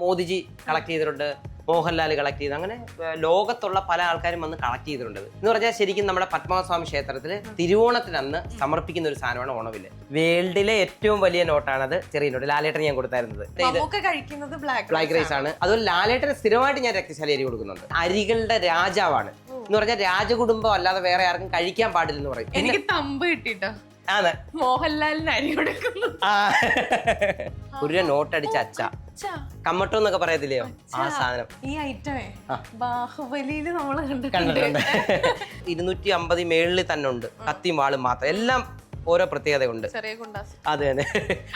Modiji collect ചെയ്തിട്ടുണ്ട് Mohanlal collect ചെയ്ത്. അങ്ങനെ ലോകത്തുള്ള പല ആൾക്കാരും വന്ന് കളക്ട് ചെയ്തിട്ടുണ്ട്. എന്ന് പറഞ്ഞാൽ ശരിക്കും നമ്മുടെ പത്മനാഭസ്വാമി ക്ഷേത്രത്തിൽ തിരുവോണത്തിന് അന്ന് സമർപ്പിക്കുന്ന ഒരു സാധനമാണ് ഓണവിൽ വേൾഡിലെ ഏറ്റവും വലിയ നോട്ടാണത് ചെറിയ നോട്ട്. ലാലേട്ടൻ ഞാൻ കൊടുത്തായിരുന്നത്. ഇത് കഴിക്കുന്നത് ബ്ലാക്ക് ബ്ലാക്ക് റൈസ് ആണ്. അതുപോലെ ലാലേട്ടന് സ്ഥിരമായിട്ട് ഞാൻ രക്തശാലി അരി കൊടുക്കുന്നുണ്ട്. അരികളുടെ രാജാവാണ്. എന്ന് പറഞ്ഞാൽ രാജകുടുംബം അല്ലാതെ വേറെ ആർക്കും കഴിക്കാൻ പാടില്ലെന്ന് പറയും. എനിക്ക് തമ്പ് കിട്ടിട്ടോ? ആണ്. മോഹൻലാലിന് അരി കൊടുക്കുന്നു ആ. ഒരു നോട്ട് അടിച്ച അച്ഛ. ഛ, കമ്മട്ടോ എന്നൊക്കെ പറയത്തില്ലയോ? ആ സാധനം. ഈ ഐറ്റമേ. ബാഹുബലിയിൽ നമ്മൾ കണ്ടിട്ടുണ്ട്. കണ്ടിട്ടുണ്ട്. ഇരുന്നൂറ്റി അമ്പത് മേളിൽ തന്നെ ഉണ്ട്. കത്തിയും വാളും മാത്രം. എല്ലാം ഓരോ പ്രത്യേകതയുണ്ട്. ചെറിയ ഗുണ്ടാസ് അതെ അതെ.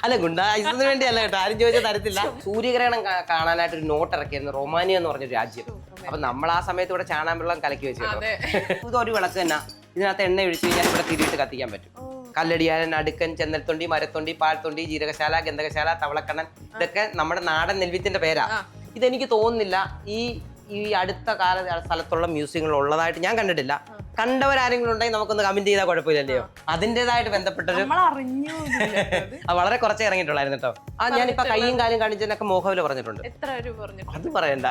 അല്ല ഗുണ്ടായുസത്തിന് വേണ്ടിയല്ല കേട്ടോ. ആരും ചോദിച്ചാൽ തരത്തില്ല. സൂര്യഗ്രഹണം കാ- കാണാനായിട്ട് ഒരു നോട്ട് ഇറക്കിയിരുന്നു റൊമാനിയ എന്ന് പറഞ്ഞൊരു രാജ്യം. അപ്പൊ നമ്മൾ ആ സമയത്ത് ഇവിടെ ചാണാൻ വെള്ളം കലക്കി വെച്ചു കേട്ടോ. അതെ. ഇത് ഒരു വിളക്ക് തന്നെ. ഇതിനകത്ത് എണ്ണ ഒഴിച്ച് കഴിഞ്ഞാൽ ഇവിടെ തിരിയിട്ട് കത്തിക്കാൻ പറ്റും. ഓ, കല്ലടിയാരൻ അടുക്കൻ ചെന്നൽത്തൊണ്ടി മരത്തൊണ്ടി പാൽത്തൊണ്ടി ജീരകശാല ഗന്ധകശാല തവളക്കണ്ണൻ ഇതൊക്കെ നമ്മുടെ നാടൻ നെൽവിത്തിന്റെ പേരാ. ഇതെനിക്ക് തോന്നുന്നില്ല ഈ ഈ അടുത്ത കാല സ്ഥലത്തുള്ള മ്യൂസിയങ്ങൾ ഉള്ളതായിട്ട് ഞാൻ കണ്ടിട്ടില്ല. കണ്ടവരാരെങ്കിലും ഉണ്ടെങ്കിൽ നമുക്കൊന്ന് കമന്റ് ചെയ്താൽ കുഴപ്പമില്ലല്ലോ അതിന്റെതായിട്ട് ബന്ധപ്പെട്ടൊരു നമ്മൾ അറിഞ്ഞു അത്. വളരെ കുറച്ച് ഇറങ്ങിയിട്ടുള്ളായിരുന്നു കേട്ടോ. ആ ഞാനിപ്പോ കൈയും കാലും കാണിച്ചതിനൊക്കെ മോഹവിൽ പറഞ്ഞിട്ടുണ്ട്. എത്ര രൂപ പറഞ്ഞു? അത് പറയണ്ട.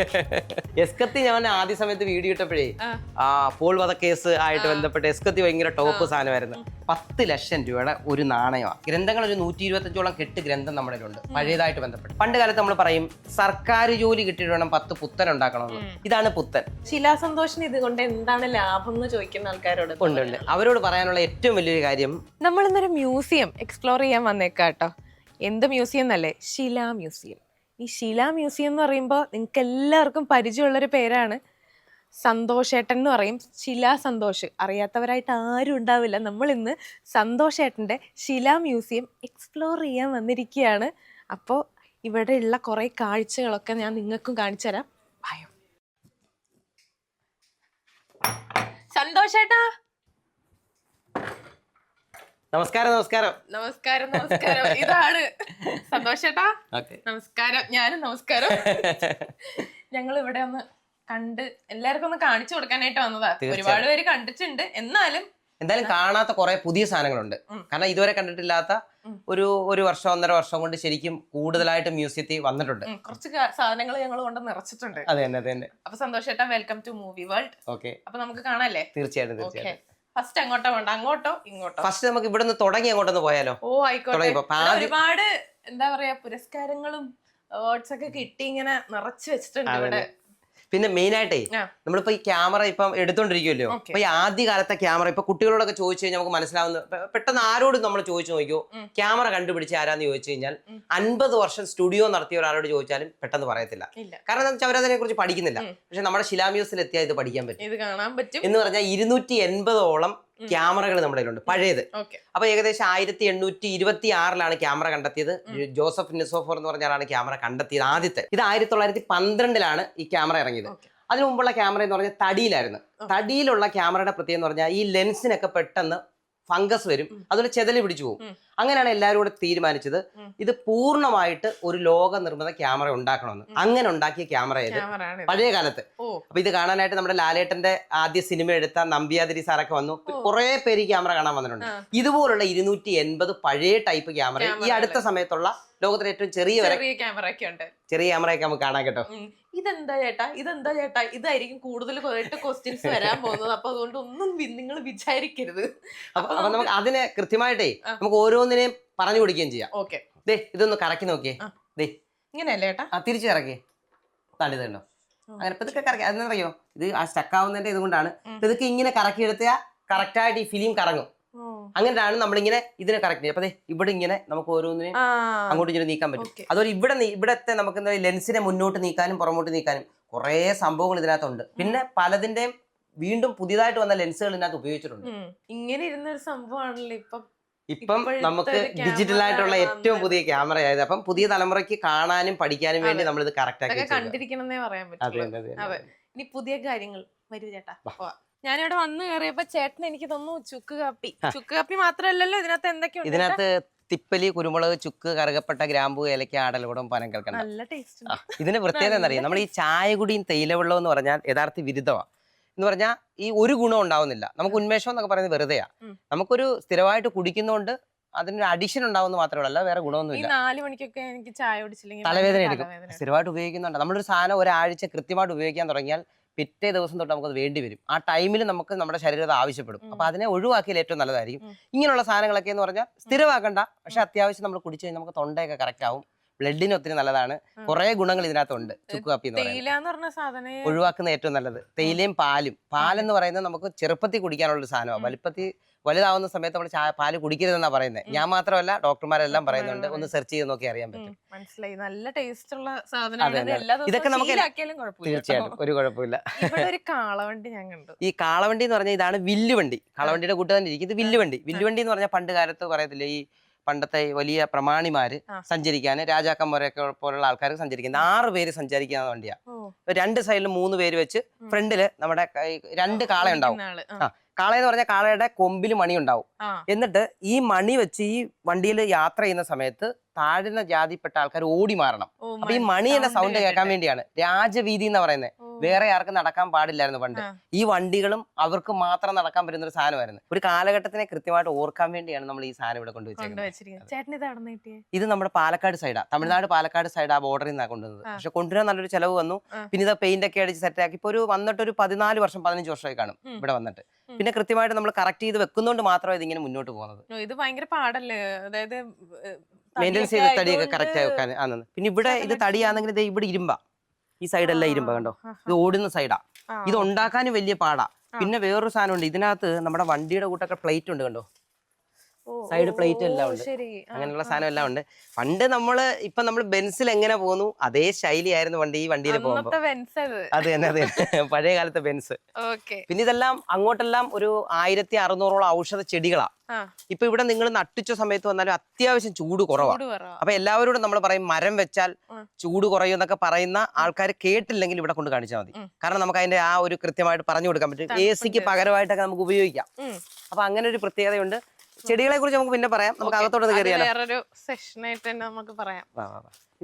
എസ്കത്തി ഞാൻ ആദ്യ സമയത്ത് വീഡിയോ ഇട്ടപ്പോഴേ ആ. ആ പോൾ വധക്കേസ് ആയിട്ട് ബന്ധപ്പെട്ട് എസ്കത്തി ഭയങ്കര ടോപ്പ് സാധനമായിരുന്നു. പത്ത് ലക്ഷം രൂപയുടെ ഒരു നാണയമാണ്. ഗ്രന്ഥങ്ങൾ ഒരു നൂറ്റി ഇരുപത്തഞ്ചോളം കെട്ട് ഗ്രന്ഥം നമ്മുടെ ഉണ്ട് പഴയതായിട്ട് ബന്ധപ്പെട്ട്. പണ്ട് കാലത്ത് നമ്മൾ പറയും സർക്കാർ ജോലി കിട്ടിയിട്ട് വേണം പത്ത് പുത്തൻ ഉണ്ടാക്കണം ഇതാണ് പുത്തൻ. ശിലാസന്തോഷിന് ഇതുകൊണ്ട് എന്താണ് ലാഭം എന്ന് ചോദിക്കുന്ന ആൾക്കാരോട്? ഉണ്ട് ഉണ്ട്. അവരോട് പറയാനുള്ള ഏറ്റവും വലിയൊരു കാര്യം നമ്മൾ ഇന്നൊരു മ്യൂസിയം എക്സ്പ്ലോർ ചെയ്യാൻ വന്നേക്കാട്ടോ എന്ത് മ്യൂസിയം എന്നല്ലേ? ശിലാ മ്യൂസിയം. ഈ ശിലാ മ്യൂസിയം എന്ന് പറയുമ്പോൾ നിങ്ങൾക്ക് എല്ലാവർക്കും പരിചയമുള്ളൊരു പേരാണ്. സന്തോഷേട്ടൻ എന്ന് പറയും. ശിലാ സന്തോഷ്. അറിയാത്തവരായിട്ട് ആരും ഉണ്ടാവില്ല. നമ്മൾ ഇന്ന് സന്തോഷേട്ടന്റെ ശിലാ മ്യൂസിയം എക്സ്പ്ലോർ ചെയ്യാൻ വന്നിരിക്കുകയാണ്. അപ്പോൾ ഇവിടെയുള്ള കുറേ കാഴ്ചകളൊക്കെ ഞാൻ നിങ്ങൾക്കും കാണിച്ചു തരാം. ഭയം സന്തോഷേട്ടാ. നമസ്കാരം നമസ്കാരം. നമസ്കാരം നമസ്കാരം. ഇതാണ്. സന്തോഷേട്ടാ. നമസ്കാരം. ഞാനും നമസ്കാരം. ഞങ്ങൾ ഇവിടെ ഒന്ന് കണ്ട് എല്ലാവർക്കും ഒന്ന് കാണിച്ചു കൊടുക്കാനായിട്ട് വന്നതാ. ഒരുപാട് പേര് കണ്ടിട്ടുണ്ട്. എന്നാലും എന്തായാലും കാണാത്ത കുറെ പുതിയ സാധനങ്ങളുണ്ട്. കാരണം ഇതുവരെ കണ്ടിട്ടില്ലാത്ത ഒരു ഒരു വർഷം ഒന്നര വർഷം കൊണ്ട് ശരിക്കും കൂടുതലായിട്ട് മ്യൂസിയത്തിൽ വന്നിട്ടുണ്ട്. കുറച്ച് സാധനങ്ങൾ ഞങ്ങൾ കൊണ്ട് നിറച്ചിട്ടുണ്ട്. അതെ തന്നെ അതെ തന്നെ. അപ്പൊ സന്തോഷേട്ടാ welcome to movie world okay അപ്പൊ നമുക്ക് കാണാല്ലേ? തീർച്ചയായിട്ടും തീർച്ചയായിട്ടും. ഫസ്റ്റ് അങ്ങോട്ടോ വേണ്ട അങ്ങോട്ടോ ഇങ്ങോട്ടോ? ഫസ്റ്റ് നമുക്ക് ഇവിടെ നിന്ന് തുടങ്ങി അങ്ങോട്ടൊന്ന് പോയാലോ? ഓ ആയിക്കോട്ടെ. ഒരുപാട് എന്താ പറയാ പുരസ്കാരങ്ങളും അവാർഡ്സ് ഒക്കെ കിട്ടി ഇങ്ങനെ നിറച്ചു വെച്ചിട്ടുണ്ട് ഇവിടെ. പിന്നെ മെയിൻ ആയിട്ടേ. നമ്മളിപ്പോ ഈ ക്യാമറ ഇപ്പം എടുത്തോണ്ടിരിക്കുമല്ലോ അപ്പൊ ഈ ആദ്യ കാലത്തെ ക്യാമറ ഇപ്പൊ കുട്ടികളോടൊക്കെ ചോദിച്ചു കഴിഞ്ഞാൽ നമുക്ക് മനസ്സിലാവുന്ന പെട്ടെന്ന് ആരോടും നമ്മൾ ചോദിച്ചു നോക്കിയോ ക്യാമറ കണ്ടുപിടിച്ച് ആരാന്ന് ചോദിച്ചു കഴിഞ്ഞാൽ അൻപത് വർഷം സ്റ്റുഡിയോ നടത്തിയ ഒരാളോട് ചോദിച്ചാലും പെട്ടെന്ന് പറയത്തില്ല. കാരണം എന്താ വെച്ചാൽ അവരതിനെ കുറിച്ച് പഠിക്കുന്നില്ല. പക്ഷെ നമ്മുടെ ശിലാമ്യൂസിൽ എത്തിയാൽ ഇത് പഠിക്കാൻ പറ്റും. എന്ന് പറഞ്ഞാൽ ഇരുന്നൂറ്റി എൺപതോളം. ക്യാമറകൾ നമ്മുടെ കയ്യിലുണ്ട്. പഴയത്. അപ്പൊ ഏകദേശം ആയിരത്തി എണ്ണൂറ്റി ഇരുപത്തി ആറിലാണ് ക്യാമറ കണ്ടെത്തിയത് ജോസഫ് നിസോഫർ എന്ന് പറഞ്ഞ ആളാണ് ക്യാമറ കണ്ടെത്തിയത് ആദ്യത്തെ. ഇത് ആയിരത്തി തൊള്ളായിരത്തി പന്ത്രണ്ടിലാണ് ഈ ക്യാമറ ഇറങ്ങിയത്. അതിനു മുമ്പുള്ള ക്യാമറ എന്ന് പറഞ്ഞാൽ തടിയിലായിരുന്നു. തടിയിലുള്ള ക്യാമറയുടെ പ്രത്യേകം എന്ന് പറഞ്ഞാൽ ഈ ലെൻസിനൊക്കെ പെട്ടെന്ന് ഫംഗസ് വരും. അതുപോലെ ചെതൽ പിടിച്ചു പോകും. അങ്ങനെയാണ് എല്ലാവരും കൂടെ തീരുമാനിച്ചത്. ഇത് പൂർണമായിട്ട് ഒരു ലോക നിർമ്മിത ക്യാമറ ഉണ്ടാക്കണമെന്ന്. അങ്ങനെ ഉണ്ടാക്കിയ ക്യാമറ ഇത്. പഴയ കാലത്ത്. അപ്പൊ ഇത് കാണാനായിട്ട് നമ്മുടെ ലാലേട്ടന്റെ ആദ്യ സിനിമ എടുത്ത നമ്പ്യാതിരി സാറൊക്കെ വന്നു. കുറെ പേര് ഈ ക്യാമറ കാണാൻ വന്നിട്ടുണ്ട്. ഇതുപോലുള്ള ഇരുന്നൂറ്റി എൺപത് പഴയ ടൈപ്പ് ക്യാമറ ഈ അടുത്ത സമയത്തുള്ള ലോകത്തിലെ ഏറ്റവും ചെറിയ ചെറിയ ക്യാമറ ഒക്കെ ഉണ്ട്. ചെറിയ ക്യാമറയൊക്കെ നമുക്ക് കാണാൻ കേട്ടോ. ഇതെന്താ ചേട്ടാ? ഇതെന്താ ചേട്ടാ? ഇതായിരിക്കും കൂടുതൽ ക്വസ്റ്റ്യൻസ് വരാൻ പോകുന്നത്. അപ്പൊ അതുകൊണ്ട് ഒന്നും നിങ്ങൾ വിചാരിക്കരുത്. അപ്പൊ നമുക്ക് അതിനെ കൃത്യമായിട്ടേ നമുക്ക് ഓരോന്നിനെയും പറഞ്ഞു കൊടുക്കുകയും ചെയ്യാം. ഓക്കെ. ദേ ഇതൊന്ന് കറക്കി നോക്കിയേ. ദേ. ഇങ്ങനെയല്ലേ ചേട്ടാ? ആ തിരിച്ചു കറക്കി. തള്ളിതല്ലോ ഉം. അങ്ങനെ ഇപ്പൊ ഇതൊക്കെ കറക്കി. അതെന്നറിയോ ഇത് ആ സ്റ്റക്കാവുന്നതിന്റെ ഇതുകൊണ്ടാണ്. ഇതൊക്കെ ഇങ്ങനെ കറക്കി എടുത്താൽ കറക്റ്റായിട്ട് ഈ ഫിലിം കറങ്ങും. അങ്ങനെയാണ് നമ്മളിങ്ങനെ ഇതിനെ കറക്റ്റ് ചെയ്യുക. അപ്പൊ ഇവിടെ ഇങ്ങനെ നമുക്ക് ഓരോന്നിനെ അങ്ങോട്ട് ഇങ്ങനെ നീക്കാൻ പറ്റും. അതുപോലെ ഇവിടെ ഇവിടത്തെ നമുക്ക് എന്താ ലെൻസിനെ മുന്നോട്ട് നീക്കാനും പുറമോട്ട് നീക്കാനും കുറേ സംഭവങ്ങൾ ഇതിനകത്തുണ്ട്. പിന്നെ പലതിന്റെയും വീണ്ടും പുതിയതായിട്ട് വന്ന ലെൻസുകൾ ഇതിനകത്ത് ഉപയോഗിച്ചിട്ടുണ്ട്. ഇങ്ങനെ ഇരുന്ന ഒരു സംഭവമാണല്ലോ ഇപ്പൊ. ഇപ്പം നമുക്ക് ഡിജിറ്റൽ ആയിട്ടുള്ള ഏറ്റവും പുതിയ ക്യാമറ ആയത് അപ്പം പുതിയ തലമുറയ്ക്ക് കാണാനും പഠിക്കാനും വേണ്ടി നമ്മൾ ഇത് കറക്റ്റ് ആക്കി കണ്ടിരിക്കണം പറയാൻ പറ്റും അതെ, അതെ. ഇനി പുതിയ കാര്യങ്ങൾ വരൂ ചേട്ടാ. ഞാനിവിടെ വന്നു കയറിയപ്പോ ചേട്ടൻ എനിക്ക് തന്നു ചുക്ക് കാപ്പി. ചുക്ക് കാപ്പി മാത്രല്ലോ ഇതിനകത്ത് എന്തൊക്കെയുണ്ട്? ഇതിനകത്ത് തിപ്പലി കുരുമുളക് ചുക്ക് കറുകപ്പെട്ട ഗ്രാമ്പു ഏലക്ക ആടൽകുടം പനം കേൾക്കണം. നല്ല ടേസ്റ്റ് ഇതിന് പ്രത്യേകത എന്നറിയാം നമ്മൾ ഈ ചായകുടിയും തേയിലവെള്ളം എന്ന് പറഞ്ഞാൽ യഥാർത്ഥ വിരുദ്ധമാണ് എന്ന് പറഞ്ഞാൽ ഈ ഒരു ഗുണം ഉണ്ടാവുന്നില്ല. നമുക്ക് ഉന്മേഷം എന്നൊക്കെ പറയുന്നത് വെറുതെയാ. നമുക്കൊരു സ്ഥിരമായിട്ട് കുടിക്കുന്നതുകൊണ്ട് അതിനൊരു അഡിഷൻ ഉണ്ടാവുന്ന മാത്രമേ അല്ല വേറെ ഗുണമൊന്നുമില്ല. നാല് മണിക്കൊക്കെ എനിക്ക് ചായ കുടിച്ചില്ലെങ്കിൽ തലവേദന എടുക്കും. സ്ഥിരമായിട്ട് ഉപയോഗിക്കുന്നുണ്ട്. നമ്മളൊരു സാധനം ഒരാഴ്ച കൃത്യമായിട്ട് ഉപയോഗിക്കാൻ തുടങ്ങിയാൽ പിറ്റേ ദിവസം തൊട്ട് നമുക്കത് വേണ്ടി വരും. ആ ടൈമിൽ നമുക്ക് നമ്മുടെ ശരീരത്തെ ആവശ്യപ്പെടും. അപ്പൊ അതിനെ ഒഴിവാക്കിയാൽ ഏറ്റവും നല്ലതായിരിക്കും. ഇങ്ങനെയുള്ള സാധനങ്ങളൊക്കെ എന്ന് പറഞ്ഞാൽ സ്ഥിരമാക്കണ്ട. പക്ഷെ അത്യാവശ്യം നമ്മൾ കുടിച്ചു കഴിഞ്ഞാൽ നമുക്ക് തൊണ്ടയൊക്കെ കറക്റ്റ് ആവും. ബ്ലഡിന് ഒത്തിരി നല്ലതാണ്. കുറെ ഗുണങ്ങൾ ഇതിനകത്തുണ്ട്. ചുക്ക് കാപ്പി എന്ന് പറയുന്നത്. ഒഴിവാക്കുന്ന ഏറ്റവും നല്ലത്. തേയിലയും പാലും. പാലെന്ന് പറയുന്നത് നമുക്ക് ചെറുപ്പത്തിൽ കുടിക്കാനുള്ള ഒരു സാധനമാണ്. വലിപ്പത്തിൽ വലുതാവുന്ന സമയത്ത് നമ്മൾ ചായ പാൽ കുടിക്കരുതെന്നാണ് പറയുന്നത് ഞാൻ മാത്രമല്ല ഡോക്ടർമാരെല്ലാം പറയുന്നുണ്ട്. ഒന്ന് സെർച്ച് ചെയ്ത് നോക്കി അറിയാൻ പറ്റും. മനസ്സിലായി. നല്ല ടേസ്റ്റ് ഉള്ള സാധനം ഇതൊക്കെ നമുക്ക് തീർച്ചയായിട്ടും. ഒരു കുഴപ്പമില്ല. കാളവണ്ടി ഞാൻ കണ്ടു. ഈ കാളവണ്ടി എന്ന് പറഞ്ഞാൽ ഇതാണ് വില്ലുവണ്ടി. കാളവണ്ടിയുടെ കൂട്ട് തന്നെ ഇരിക്കും. ഇത് വില്ലുവണ്ടി. വില്ലുവണ്ടി എന്ന് പറഞ്ഞാൽ പണ്ട് കാലത്ത് പറയത്തില്ലേ ഈ പണ്ടത്തെ വലിയ പ്രമാണിമാര്. സഞ്ചരിക്കാൻ രാജാക്കന്മാരൊക്കെ പോലുള്ള ആൾക്കാർ സഞ്ചരിക്കുന്ന ആറ് പേര് സഞ്ചരിക്കുന്ന വണ്ടിയാ. രണ്ട് സൈഡിൽ മൂന്ന് പേര് വെച്ച്. ഫ്രണ്ടിൽ നമ്മുടെ രണ്ട് കാള ഉണ്ടാവും. കാള എന്ന് പറഞ്ഞാൽ കാളയുടെ കൊമ്പിൽ മണി ഉണ്ടാവും. എന്നിട്ട് ഈ മണി വെച്ച് ഈ വണ്ടിയിൽ യാത്ര ചെയ്യുന്ന സമയത്ത് താഴ്ന്ന ജാതിപ്പെട്ട ആൾക്കാർ ഓടി മാറണം. അപ്പൊ ഈ മണി മണിയുടെ സൗണ്ട് കേൾക്കാൻ വേണ്ടിയാണ്. രാജവീതി എന്ന് പറയുന്നത്. വേറെ ആർക്കും നടക്കാൻ പാടില്ലായിരുന്നു പണ്ട്. ഈ വണ്ടികളും അവർക്ക് മാത്രം നടക്കാൻ പറ്റുന്ന ഒരു സാധനമായിരുന്നു. ഒരു കാലഘട്ടത്തിനെ കൃത്യമായിട്ട് ഓർക്കാൻ വേണ്ടിയാണ് നമ്മൾ ഈ സാധനം ഇവിടെ കൊണ്ടുവച്ചേക്കുന്നത് ഇത് നമ്മുടെ പാലക്കാട് സൈഡാ. തമിഴ്നാട് പാലക്കാട് സൈഡ് ആ ബോർഡറിൽ നിന്നാണ് കൊണ്ടുവന്നത്. പക്ഷെ കൊണ്ടുവരാൻ നല്ലൊരു ചെലവ് വന്നു. പിന്നെ ഇത് പെയിന്റ് ഒക്കെ അടിച്ച് സെറ്റ് ആക്കി. ഇപ്പൊ ഒരു വന്നിട്ട് ഒരു പതിനാല് വർഷം പതിനഞ്ച് വർഷമായി കാണും. ഇവിടെ വന്നിട്ട്. പിന്നെ കൃത്യമായിട്ട് നമ്മൾ കറക്റ്റ് ചെയ്ത് വെക്കുന്നതുകൊണ്ട് മാത്രമേ ഇതിങ്ങനെ മുന്നോട്ട് പോകുന്നത്. ഇത് ഭയങ്കര പാടല്ലേ? അതായത് മെയിന്റെനൻസ് ചെയ്ത് തടിയൊക്കെ കറക്റ്റ് കറക്റ്റ് വെക്കാൻ ആണെന്ന്. പിന്നെ ഇവിടെ ഇത് തടിയാണെങ്കിൽ ഇത് ഇവിടെ ഇരുമ്പാ. ഈ സൈഡെല്ലാം ഇരുമ്പ കണ്ടോ? ഇത് ഓടുന്ന സൈഡാ ഇത് ഉണ്ടാക്കാൻ വലിയ പാടാ. പിന്നെ വേറൊരു സാധനം ഉണ്ട് ഇതിനകത്ത് നമ്മുടെ വണ്ടിയുടെ കൂട്ടൊക്കെ പ്ലേറ്റ് ഉണ്ട് കണ്ടോ? Plate ഓ, എല്ലാം ഉണ്ട്. അങ്ങനെയുള്ള സാധനം എല്ലാം ഉണ്ട്. പണ്ട് നമ്മൾ ഇപ്പൊ നമ്മൾ ബെൻസിൽ എങ്ങനെ പോകുന്നു? അതേ ശൈലിയായിരുന്നു വണ്ടി ഈ വണ്ടിയിൽ പോകുമ്പോ. അന്നത്തെ വെൻസ് അത്. തന്നെ അതെ പഴയ കാലത്തെ ബെൻസ്. പിന്നെ ഇതെല്ലാം അങ്ങോട്ടെല്ലാം ഒരു ആയിരത്തി അറുന്നൂറോളം ഔഷധ ചെടികളാ. ഇപ്പൊ ഇവിടെ നിങ്ങൾ നട്ടിച്ച സമയത്ത് വന്നാലും അത്യാവശ്യം ചൂട് കുറവാ. അപ്പൊ എല്ലാവരോടും നമ്മൾ പറയും മരം വെച്ചാൽ ചൂട് കുറയും എന്നൊക്കെ പറയുന്ന ആൾക്കാർ കേട്ടില്ലെങ്കിൽ ഇവിടെ കൊണ്ട് കാണിച്ചാൽ മതി. കാരണം നമുക്ക് അതിന്റെ ആ ഒരു കൃത്യമായിട്ട് പറഞ്ഞു കൊടുക്കാൻ പറ്റും. എ സിക്ക് പകരമായിട്ടൊക്കെ നമുക്ക് ഉപയോഗിക്കാം. അപ്പൊ അങ്ങനെ ഒരു പ്രത്യേകതയുണ്ട്. ചെടികളെ കുറിച്ച് നമുക്ക് പിന്നെ പറയാം. നമുക്ക്. അകത്തോട്ട് കയറിയാലോ? വേറൊരു തന്നെ നമുക്ക് പറയാം.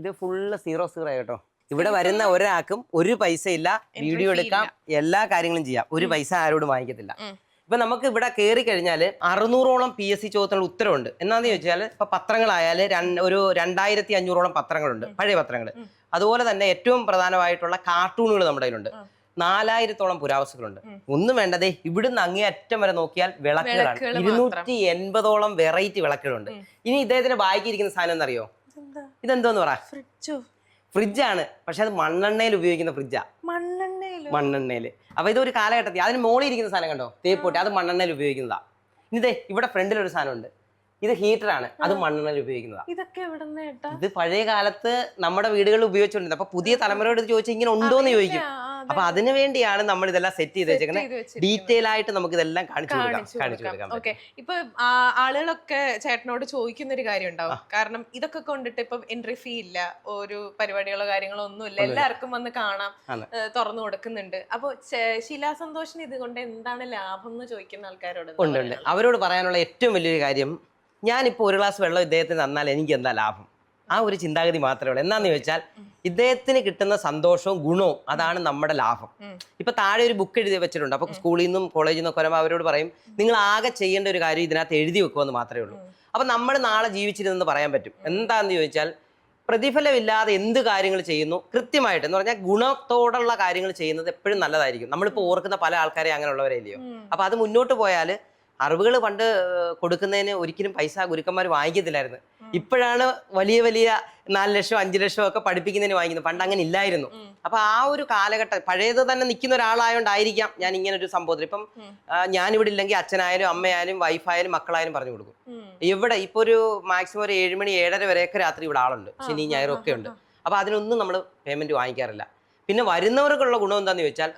ഇത് ഫുള്ള് സീറോ സീറോ കേട്ടോ. ഇവിടെ വരുന്ന ഒരാൾക്കും ഒരു പൈസ ഇല്ല. വീഡിയോ എടുക്കാം. എല്ലാ കാര്യങ്ങളും ചെയ്യാം. ഒരു പൈസ ആരോടും വാങ്ങിക്കത്തില്ല. ഇപ്പൊ നമുക്ക് ഇവിടെ കയറി കഴിഞ്ഞാൽ അറുന്നൂറോളം പി എസ് സി ചോദ്യത്തിനുള്ള ഉത്തരവുണ്ട്. എന്നാന്ന് ചോദിച്ചാൽ ഇപ്പൊ പത്രങ്ങളായാൽ രണ്ട് ഒരു രണ്ടായിരത്തി അഞ്ഞൂറോളം പത്രങ്ങളുണ്ട്. പഴയ പത്രങ്ങൾ അതുപോലെ തന്നെ ഏറ്റവും പ്രധാനമായിട്ടുള്ള കാർട്ടൂണുകൾ നമ്മുടെ കയ്യിലുണ്ട്. നാലായിരത്തോളം പുരാവസ്തുക്കളുണ്ട്. ഒന്നും വേണ്ടതേ ഇവിടുന്ന് അങ്ങേ അറ്റം വരെ നോക്കിയാൽ വിളക്കുകളാണ്. ഇരുന്നൂറ്റി എൺപതോളം വെറൈറ്റി വിളക്കുകളുണ്ട്. ഇനി ഇദ്ദേഹത്തിന്റെ ബാക്കിയിരിക്കുന്ന സാധനം എന്നറിയോ ഇതെന്താ? ഇതെന്തോന്ന് പറ. ഫ്രിഡ്ജോ? ഫ്രിഡ്ജാണ്. പക്ഷെ അത് മണ്ണെണ്ണയിൽ ഉപയോഗിക്കുന്ന ഫ്രിഡ്ജാ. മണ്ണെണ്ണയിൽ അപ്പൊ ഇതൊരു കാലഘട്ടത്തിൽ അതിന് മോളിൽ ഇരിക്കുന്ന സാധനം കണ്ടോ? തേപ്പൊട്ടി അത് മണ്ണെണ്ണയിൽ ഉപയോഗിക്കുന്നതാ. ഇതേ ഇവിടെ ഫ്രണ്ടിൽ ഒരു സാധനമുണ്ട്. ഇത് ഹീറ്ററാണ് അത് മണ്ണെണ്ണയിൽ ഉപയോഗിക്കുന്നത്. ഇതൊക്കെ ഇത് പഴയ കാലത്ത് നമ്മുടെ വീടുകളിൽ ഉപയോഗിച്ചുകൊണ്ടിരുന്നത് അപ്പൊ പുതിയ തലമുറയോട് ചോദിച്ചാൽ ഇങ്ങനെ ഉണ്ടോന്ന് ചോദിക്കും. അപ്പൊ അതിനു വേണ്ടിയാണ് നമ്മൾ ഇതെല്ലാം സെറ്റ് ചെയ്ത് വെച്ചേക്കുന്നത് ഡീറ്റെയിൽ ആയിട്ട് നമുക്ക് ഇതെല്ലാം കാണിച്ചു കൊടുക്കാം. കാണിച്ചു കൊടുക്കാം. ഓക്കെ ഇപ്പൊ ആളുകളൊക്കെ ചേട്ടനോട് ചോദിക്കുന്ന ഒരു കാര്യം ഉണ്ടാവും കാരണം ഇതൊക്കെ കൊണ്ടിട്ട് ഇപ്പൊ എൻട്രി ഫീ ഇല്ല. ഒരു പരിപാടികളോ കാര്യങ്ങളോ ഒന്നുമില്ല. എല്ലാവർക്കും വന്ന് കാണാം. തുറന്നു കൊടുക്കുന്നുണ്ട്. അപ്പൊ ശിലാസന്തോഷിന് ഇതുകൊണ്ട് എന്താണ് ലാഭം എന്ന് ചോദിക്കുന്ന ആൾക്കാരോട് ഉണ്ട് ഉണ്ട്. അവരോട് പറയാനുള്ള ഏറ്റവും വലിയൊരു കാര്യം ഞാനിപ്പോൾ ഒരു ഗ്ലാസ് വെള്ളം ഇദ്ദേഹത്തിന് തന്നാൽ എനിക്ക് എന്താ ലാഭം? ആ ഒരു ചിന്താഗതി മാത്രമേ ഉള്ളൂ. എന്നാന്ന് ചോദിച്ചാൽ ഇദ്ദേഹത്തിന് കിട്ടുന്ന സന്തോഷവും ഗുണവും അതാണ് നമ്മുടെ ലാഭം. ഇപ്പൊ താഴെ ഒരു ബുക്ക് എഴുതി വെച്ചിട്ടുണ്ട്. അപ്പൊ സ്കൂളിൽ നിന്നും കോളേജിൽ നിന്നൊക്കെ വരുമ്പോൾ അവരോട് പറയും നിങ്ങൾ ആകെ ചെയ്യേണ്ട ഒരു കാര്യം ഇതിനകത്ത് എഴുതി വെക്കുമെന്ന് മാത്രമേ ഉള്ളൂ. അപ്പൊ നമ്മൾ നാളെ ജീവിച്ചിരുന്നെന്ന് പറയാൻ പറ്റും. എന്താന്ന് ചോദിച്ചാൽ പ്രതിഫലമില്ലാതെ എന്ത് കാര്യങ്ങൾ ചെയ്യുന്നു? കൃത്യമായിട്ട് എന്ന് പറഞ്ഞാൽ ഗുണത്തോടുള്ള കാര്യങ്ങൾ ചെയ്യുന്നത് എപ്പോഴും നല്ലതായിരിക്കും. നമ്മളിപ്പോൾ ഓർക്കുന്ന പല ആൾക്കാരെ അങ്ങനെയുള്ളവരെ ഇല്ലയോ. അപ്പൊ അത് മുന്നോട്ട് പോയാൽ അറിവുകൾ പണ്ട് കൊടുക്കുന്നതിന് ഒരിക്കലും പൈസ ഗുരുക്കന്മാർ വാങ്ങിക്കത്തില്ലായിരുന്നു. ഇപ്പോഴാണ് വലിയ വലിയ നാല് ലക്ഷം അഞ്ച് ലക്ഷം ഒക്കെ പഠിപ്പിക്കുന്നതിന് വാങ്ങിക്കുന്നത്. പണ്ട് അങ്ങനെ ഇല്ലായിരുന്നു. അപ്പൊ ആ ഒരു കാലഘട്ടം പഴയത് തന്നെ നിൽക്കുന്ന ഒരാളായോണ്ടായിരിക്കാം ഞാൻ ഇങ്ങനെ ഒരു സംഭവത്തിൽ. ഇപ്പം ഞാനിവിടെ ഇല്ലെങ്കിൽ അച്ഛനായാലും അമ്മയായാലും വൈഫായാലും മക്കളായാലും പറഞ്ഞു കൊടുക്കും. ഇവിടെ ഇപ്പൊ ഒരു മാക്സിമം ഒരു ഏഴ് മണി ഏഴര വരെയൊക്കെ രാത്രി ഇവിടെ ആളുണ്ട്. ശനി ഞായറും ഒക്കെ ഉണ്ട്. അപ്പൊ അതിനൊന്നും നമ്മൾ പേയ്മെന്റ് വാങ്ങിക്കാറില്ല. പിന്നെ വരുന്നവർക്കുള്ള ഗുണം എന്താന്ന് ചോദിച്ചാൽ.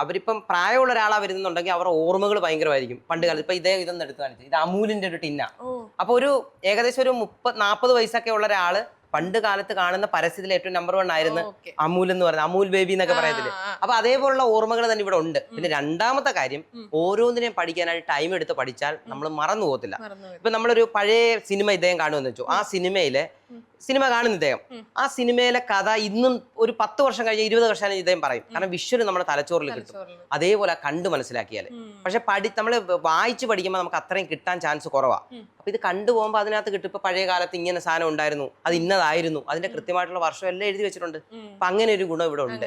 അവരിപ്പം പ്രായമുള്ള ഒരാളാ വരുന്നുണ്ടെങ്കിൽ അവരുടെ ഓർമ്മകൾ ഭയങ്കരമായിരിക്കും. പണ്ട് കാലത്ത് ഇപ്പൊ ഇതേ ഇതൊന്നും എടുത്ത് കാണിച്ചു ഇത് അമൂലിന്റെ ഒരു ടിന്ന. അപ്പൊ ഒരു ഏകദേശം ഒരു മുപ്പത് നാൽപ്പത് വയസ്സൊക്കെ ഉള്ള ഒരാൾ പണ്ട് കാലത്ത് കാണുന്ന പരസ്യത്തിൽ ഏറ്റവും നമ്പർ വൺ ആയിരുന്നു അമൂൽ എന്ന് പറയുന്നത്. അമൂൽ ബേബി എന്നൊക്കെ പറയത്തില്ലേ? അപ്പൊ അതേപോലുള്ള ഓർമ്മകൾ തന്നെ ഇവിടെ ഉണ്ട്. പിന്നെ രണ്ടാമത്തെ കാര്യം. ഓരോന്നിനെയും പഠിക്കാനായിട്ട് ടൈം എടുത്ത് പഠിച്ചാൽ നമ്മൾ മറന്നു പോകത്തില്ല. ഇപ്പൊ നമ്മളൊരു പഴയ സിനിമ ഇദ്ദേഹം കാണുമെന്ന് വെച്ചു. ആ സിനിമയിലെ. സിനിമ കാണുന്ന ഇദ്ദേഹം. ആ സിനിമയിലെ കഥ ഇന്നും ഒരു പത്ത് വർഷം കഴിഞ്ഞ ഇരുപത് വർഷം കഴിഞ്ഞ ഇദ്ദേഹം പറയും. കാരണം വിഷ്വൽ നമ്മുടെ തലച്ചോറിൽ കിട്ടും. അതേപോലെ കണ്ട് മനസ്സിലാക്കിയാൽ പക്ഷെ പഠി നമ്മൾ വായിച്ച് പഠിക്കുമ്പോൾ നമുക്ക് അത്രയും കിട്ടാൻ ചാൻസ് കുറവാ. അപ്പൊ ഇത് കണ്ടു പോകുമ്പോൾ അതിനകത്ത് കിട്ടും. ഇപ്പൊ പഴയ കാലത്ത് ഇങ്ങനെ സാധനം ഉണ്ടായിരുന്നു. അത് ഇന്നതായിരുന്നു. അതിന്റെ കൃത്യമായിട്ടുള്ള വർഷം എല്ലാം എഴുതി വെച്ചിട്ടുണ്ട്. അപ്പൊ അങ്ങനെ ഒരു ഗുണം ഇവിടെ ഉണ്ട്.